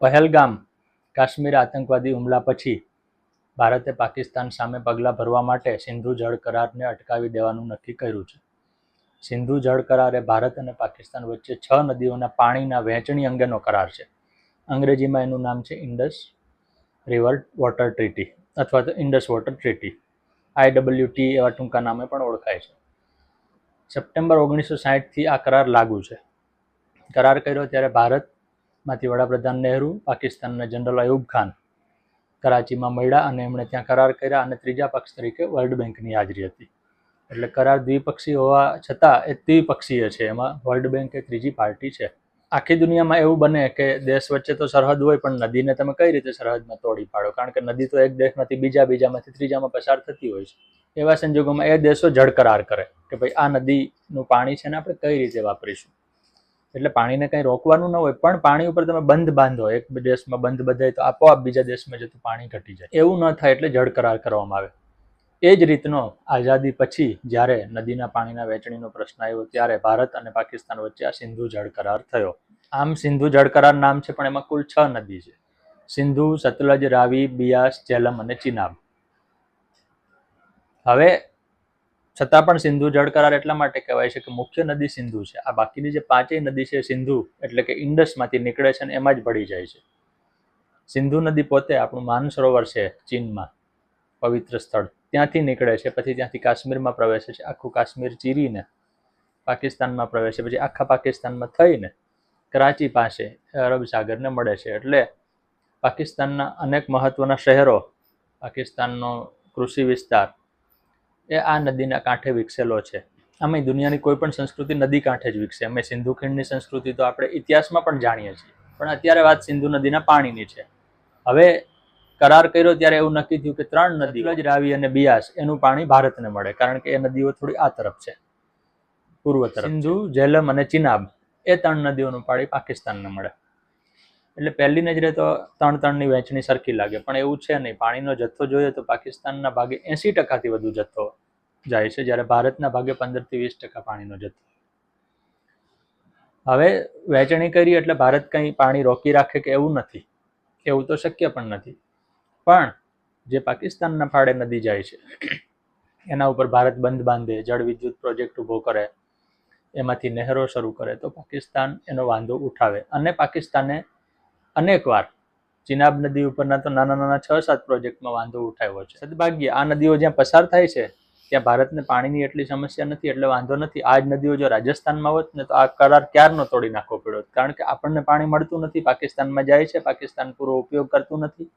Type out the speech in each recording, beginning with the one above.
પહેલગામ, કાશ્મીર આતંકવાદી હુમલા પછી ભારતે પાકિસ્તાન સામે પગલાં ભરવા માટે સિંધુ જળ કરારને અટકાવી દેવાનું નક્કી કર્યું છે. સિંધુ જળ કરાર ભારત અને પાકિસ્તાન વચ્ચે છ નદીઓના પાણીના વહેંચણી અંગેનો કરાર છે. અંગ્રેજીમાં એનું નામ છે ઇન્ડસ રિવર વોટર ટ્રીટી અથવા તો ઇન્ડસ વોટર ટ્રીટી. આઈડબ્લ્યુટી એવા ટૂંકા નામે પણ ઓળખાય છે. સપ્ટેમ્બર ઓગણીસો સાહીઠથી આ કરાર લાગુ છે. કરાર કર્યો ત્યારે ભારતમાંથી વડાપ્રધાન નહેરુ, પાકિસ્તાનના જનરલ અયુબ ખાન કરાચીમાં મળ્યા અને એમણે ત્યાં કરાર કર્યા અને ત્રીજા પક્ષ તરીકે વર્લ્ડ બેંકની હાજરી હતી. એટલે કરાર દ્વિપક્ષી હોવા છતાં એ દ્વિપક્ષીય છે. એમાં વર્લ્ડ બેંક એ ત્રીજી પાર્ટી છે. આખી દુનિયામાં એવું બને કે દેશ વચ્ચે તો સરહદ હોય, પણ નદીને તમે કઈ રીતે સરહદમાં તોડી પાડો? કારણ કે નદી તો એક દેશમાંથી બીજા બીજામાંથી ત્રીજામાં પસાર થતી હોય છે. એવા સંજોગોમાં એ દેશો જળ કરાર કરે કે ભાઈ આ નદીનું પાણી છે ને આપણે કઈ રીતે વાપરીશું? એટલે પાણીને કંઈ રોકવાનું ન હોય, પણ પાણી ઉપર તમે બંધ બાંધો, એક દેશમાં બંધ બંધાય તો આપોઆપ બીજા દેશમાં જતું પાણી ઘટી જાય. એવું ન થાય એટલે જળ કરાર કરવામાં આવે. એ જ રીતનો આઝાદી પછી જ્યારે નદીના પાણીના વહેંચણીનો પ્રશ્ન આવ્યો, ત્યારે ભારત અને પાકિસ્તાન વચ્ચે આ સિંધુ જળ કરાર થયો. આમ સિંધુ જળ કરાર નામ છે, પણ એમાં કુલ છ નદી છે. સિંધુ, સતલજ, રાવી, બિયાસ, જેલમ અને ચિનાબ. હવે છતાં પણ સિંધુ જળ કરાર એટલા માટે કહેવાય છે કે મુખ્ય નદી સિંધુ છે. આ બાકીની જે પાંચેય નદી છે સિંધુ, એટલે કે ઇન્ડસમાંથી નીકળે છે અને એમાં જ ભળી જાય છે. સિંધુ નદી પોતે આપણું માનસરોવર છે ચીનમાં, પવિત્ર સ્થળ. ત્યાંથી નીકળે છે, પછી ત્યાંથી કાશ્મીરમાં પ્રવેશે છે, આખું કાશ્મીર ચીરીને પાકિસ્તાનમાં પ્રવેશે, પછી આખા પાકિસ્તાનમાં થઈને કરાચી પાસે અરબ સાગરને મળે છે. એટલે પાકિસ્તાનના અનેક મહત્ત્વના શહેરો, પાકિસ્તાનનો કૃષિ વિસ્તાર એ આ નદીના કાંઠે વિકસેલો છે. આમે દુનિયાની કોઈ પણ સંસ્કૃતિ નદી કાંઠે જ વિકસે. અમે સિંધુ ખીણની સંસ્કૃતિ તો આપણે ઇતિહાસમાં પણ જાણીએ છીએ. પણ અત્યારે વાત સિંધુ નદીના પાણીની છે. હવે કરાર કર્યો ત્યારે એવું નક્કી થયું કે ત્રણ નદી જ રાવી અને બિયાસ એનું પાણી ભારતને મળે. કારણ કે એ નદીઓ થોડી આ તરફ છે. પૂર્વ તરફ સિંધુ જેલમ અને ચિનાબ એ ત્રણ નદીઓનું પાણી પાકિસ્તાનને મળે. એટલે પહેલી નજરે તો ત્રણ ત્રણની વહેંચણી સરખી લાગે, પણ એવું છે નહીં. પાણીનો જથ્થો જોઈએ તો પાકિસ્તાનના ભાગે એંસી ટકાથી વધુ જથ્થો જાય છે, જ્યારે ભારતના ભાગે પંદરથી વીસ ટકા પાણીનો જથ્થો. હવે વહેંચણી કરી એટલે ભારત કંઈ પાણી રોકી રાખે કે એવું નથી? એવું તો શક્ય પણ નથી. પણ જે પાકિસ્તાનના ફાળે નદી જાય છે, એના ઉપર ભારત બંધ બાંધે, જળ વિદ્યુત પ્રોજેક્ટ ઊભો કરે, એમાંથી નહેરો શરૂ કરે, તો પાકિસ્તાન એનો વાંધો ઉઠાવે. અને પાકિસ્તાને અનેકવાર ચિનાબ નદી ઉપરના તો નાના નાના છ સાત પ્રોજેક્ટમાં વાંધો ઉઠાવ્યો છે. સદભાગ્ય આ નદીઓ જ્યાં પસાર થાય છે, ત્યાં ભારતને પાણીની એટલી સમસ્યા નથી, એટલે વાંધો નથી. આ જ નદીઓ જો રાજસ્થાનમાં હોત ને તો આ કરાર ક્યારનો તોડી નાખવો પડ્યો કારણ કે આપણને પાણી મળતું નથી, પાકિસ્તાનમાં જાય છે, પાકિસ્તાન પૂરો ઉપયોગ કરતું નથી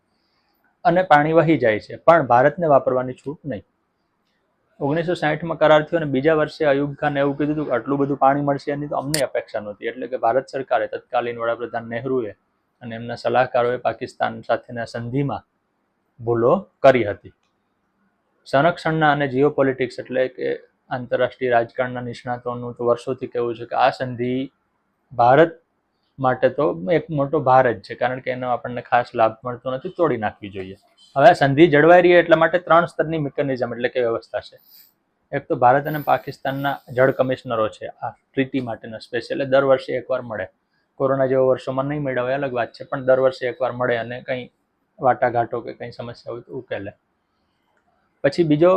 અને પાણી વહી જાય છે. પણ ભારતને વાપરવાની છૂટ નહીં. ઓગણીસો સાહીઠમાં કરાર થયો અને બીજા વર્ષે અયુબ ખાને એવું કીધું હતું કે આટલું બધું પાણી મળશે એની તો અમને અપેક્ષા નહોતી. એટલે કે ભારત સરકારે તત્કાલીન વડાપ્રધાન નહેરુએ અને એમના સલાહકારોએ પાકિસ્તાન સાથેના સંધિમાં ભૂલો કરી હતી. સંરક્ષણના અને જીઓ પોલિટિક્સ એટલે કે આંતરરાષ્ટ્રીય રાજકારણના નિષ્ણાતોનું તો વર્ષોથી કહેવું છે કે આ સંધિ ભારત માટે તો એક મોટો ભાર જ છે, કારણ કે એનો આપણને ખાસ લાભ મળતો નથી, તોડી નાખવી જોઈએ. હવે આ સંધિ જળવાઈ રહી એટલા માટે ત્રણ સ્તરની મિકેનિઝમ એટલે કે વ્યવસ્થા છે. એક તો ભારત અને પાકિસ્તાનના જળ કમિશનરો છે, આ ટ્રીટી માટેના સ્પેશિયલ દર વર્ષે એકવાર મળે. કોરોના જેવા વર્ષોમાં નહીં હોય અલગ વાત છે. પણ દર વર્ષે એકવાર મળે અને કંઈ વાટાઘાટો કે કંઈ સમસ્યા હોય તો ઉકેલે પછી બીજો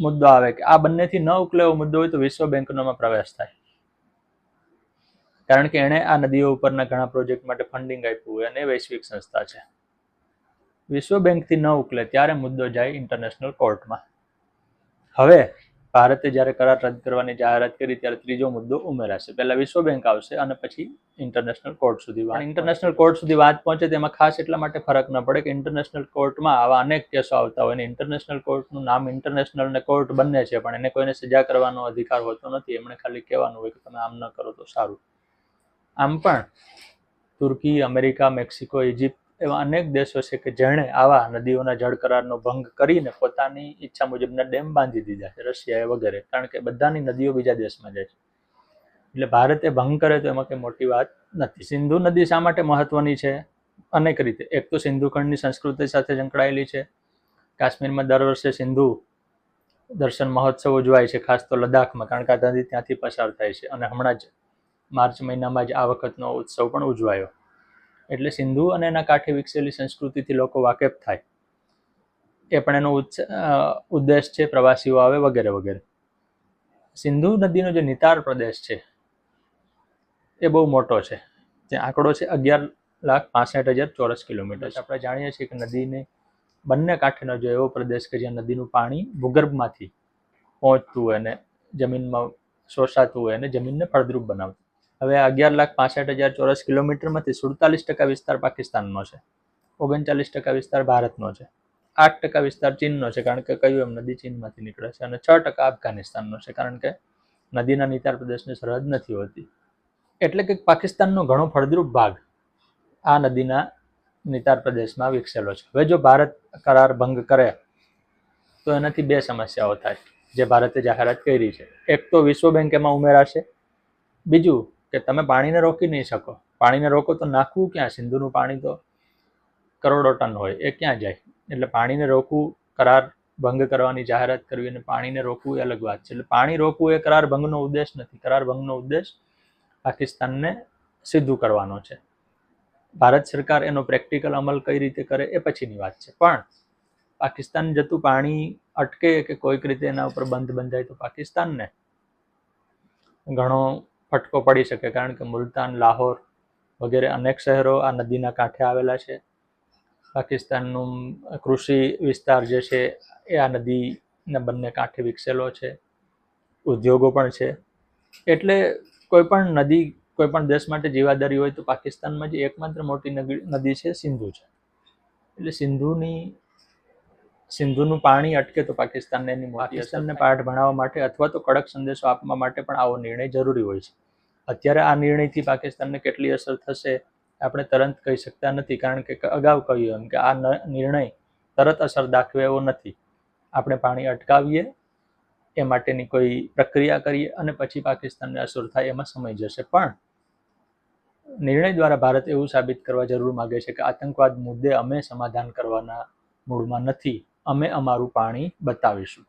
મુદ્દો આવે કે આ બંનેથી ન ઉકલે એવો મુદ્દો હોય તો વિશ્વ બેંકનોમાં પ્રવેશ થાય. કારણ કે એણે આ નદીઓ ઉપરના ઘણા પ્રોજેક્ટ માટે ફંડિંગ આપ્યું હોય અને વૈશ્વિક સંસ્થા છે. વિશ્વ બેંકથી ન ઉકલે ત્યારે મુદ્દો જાય ઇન્ટરનેશનલ કોર્ટમાં હવે ભારતે જ્યારે કરાર રદ કરવાની જાહેરાત કરી ત્યારે ત્રીજો મુદ્દો ઉમેરાશે. પહેલા વિશ્વ બેંક આવશે અને પછી ઇન્ટરનેશનલ કોર્ટ સુધી વાત. ઇન્ટરનેશનલ કોર્ટ સુધી વાત પહોંચે તેમાં ખાસ એટલા માટે ફરક ન પડે કે ઇન્ટરનેશનલ કોર્ટમાં આવા અનેક કેસો આવતા હોય અને ઇન્ટરનેશનલ કોર્ટનું નામ ઇન્ટરનેશનલ ને કોર્ટ બંને છે, પણ એને કોઈને સજા કરવાનો અધિકાર હોતો નથી. એમણે ખાલી કહેવાનું હોય કે તમે આમ ન કરો તો સારું. આમ પણ તુર્કી, અમેરિકા, મેક્સિકો, ઇજિપ્ત એવા અનેક દેશો છે કે જેણે આવા નદીઓના જળ કરારનો ભંગ કરીને પોતાની ઈચ્છા મુજબના ડેમ બાંધી દીધા છે, રશિયાએ વગેરે. કારણ કે બધાની નદીઓ બીજા દેશમાં જાય છે. એટલે ભારતે ભંગ કરે તો એમાં કંઈ મોટી વાત નથી. સિંધુ નદી શા માટે મહત્વની છે? અનેક રીતે. એક તો સિંધુ ખંડની સંસ્કૃતિ સાથે સંકળાયેલી છે. કાશ્મીરમાં દર વર્ષે સિંધુ દર્શન મહોત્સવ ઉજવાય છે, ખાસ તો લદ્દાખમાં, કારણ કે આ ત્યાંથી પસાર થાય છે. અને હમણાં જ માર્ચ મહિનામાં જ આ વખતનો ઉત્સવ પણ ઉજવાયો. એટલે સિંધુ અને એના કાંઠે વિકસેલી સંસ્કૃતિથી લોકો વાકેફ થાય. એ પણ એનો ઉદ્દેશ છે પ્રવાસીઓ આવે વગેરે વગેરે. સિંધુ નદીનો જે નિતાર પ્રદેશ છે, એ બહુ મોટો છે. ત્યાં આંકડો છે અગિયાર લાખ પાસઠ હજાર ચોરસ કિલોમીટર છે. આપણે જાણીએ છીએ કે નદીને બંને કાંઠેનો જો એવો પ્રદેશ કે જ્યાં નદીનું પાણી ભૂગર્ભમાંથી પહોંચતું હોય અને જમીનમાં શોષાતું હોય અને જમીનને ફળદ્રુપ બનાવતું હવે અગિયાર લાખ પાસઠ હજાર ચોરસ કિલોમીટરમાંથી સુડતાલીસ ટકા વિસ્તાર પાકિસ્તાનનો છે. ઓગણચાલીસ ટકા વિસ્તાર ભારતનો છે. આઠ ટકા વિસ્તાર ચીનનો છે, કારણ કે કયું એમ નદી ચીનમાંથી નીકળે છે અને છ ટકા અફઘાનિસ્તાનનો છે, કારણ કે નદીના નિતાર પ્રદેશની સરહદ નથી હોતી. એટલે કે પાકિસ્તાનનો ઘણો ફળદ્રુપ ભાગ આ નદીના નિતાર પ્રદેશમાં વિકસેલો છે. હવે જો ભારત કરાર ભંગ કરે, તો એનાથી બે સમસ્યાઓ થાય, જે ભારતે જાહેરાત કરી છે. એક તો વિશ્વ બેંક એમાં ઉમેરાશે, બીજું કે તમે પાણીને રોકી નહીં શકો. પાણીને રોકો તો નાખવું ક્યાં? સિંધુનું પાણી તો કરોડો ટન હોય, એ ક્યાં જાય? એટલે પાણીને રોકવું, કરાર ભંગ કરવાની જાહેરાત કરવી અને પાણીને રોકવું એ અલગ વાત છે. એટલે પાણી રોકવું એ કરાર ભંગનો ઉદ્દેશ નથી. કરાર ભંગનો ઉદ્દેશ પાકિસ્તાનને સીધું કરવાનો છે. ભારત સરકાર એનો પ્રેક્ટિકલ અમલ કઈ રીતે કરે એ પછીની વાત છે. પણ પાકિસ્તાન જતું પાણી અટકે કે કોઈક રીતે એના ઉપર બંધ બંધાય તો પાકિસ્તાનને ઘણો ફટકો પડી શકે કારણ કે મુલતાન, લાહોર વગેરે અનેક શહેરો આ નદીના કાંઠે આવેલા છે. પાકિસ્તાનનું કૃષિ વિસ્તાર જે છે એ આ નદીના બંને કાંઠે વિકસેલો છે. ઉદ્યોગો પણ છે. એટલે કોઈપણ નદી કોઈપણ દેશ માટે જીવાદારી હોય તો પાકિસ્તાનમાં જે એકમાત્ર મોટી નદી છે સિંધુ છે. એટલે સિંધુની સિંધુનું પાણી અટકે તો પાકિસ્તાનને એની પાકિસ્તાનને પાઠ ભણાવવા માટે અથવા તો કડક સંદેશો આપવા માટે પણ આવો નિર્ણય જરૂરી હોય છે. અત્યારે આ નિર્ણયથી પાકિસ્તાનને કેટલી અસર થશે આપણે તરત કહી શકતા નથી કારણ કે અગાઉ કહ્યું એમ કે આ નિર્ણય તરત અસર દાખવે એવો નથી. આપણે પાણી અટકાવીએ એ માટેની કોઈ પ્રક્રિયા કરીએ અને પછી પાકિસ્તાનને અસર થાય એમાં સમય જશે. પણ નિર્ણય દ્વારા ભારત એવું સાબિત કરવા જરૂર માગે છે કે આતંકવાદ મુદ્દે અમે સમાધાન કરવાના મૂડમાં નથી. અમે અમારું પાણી બતાવીશું.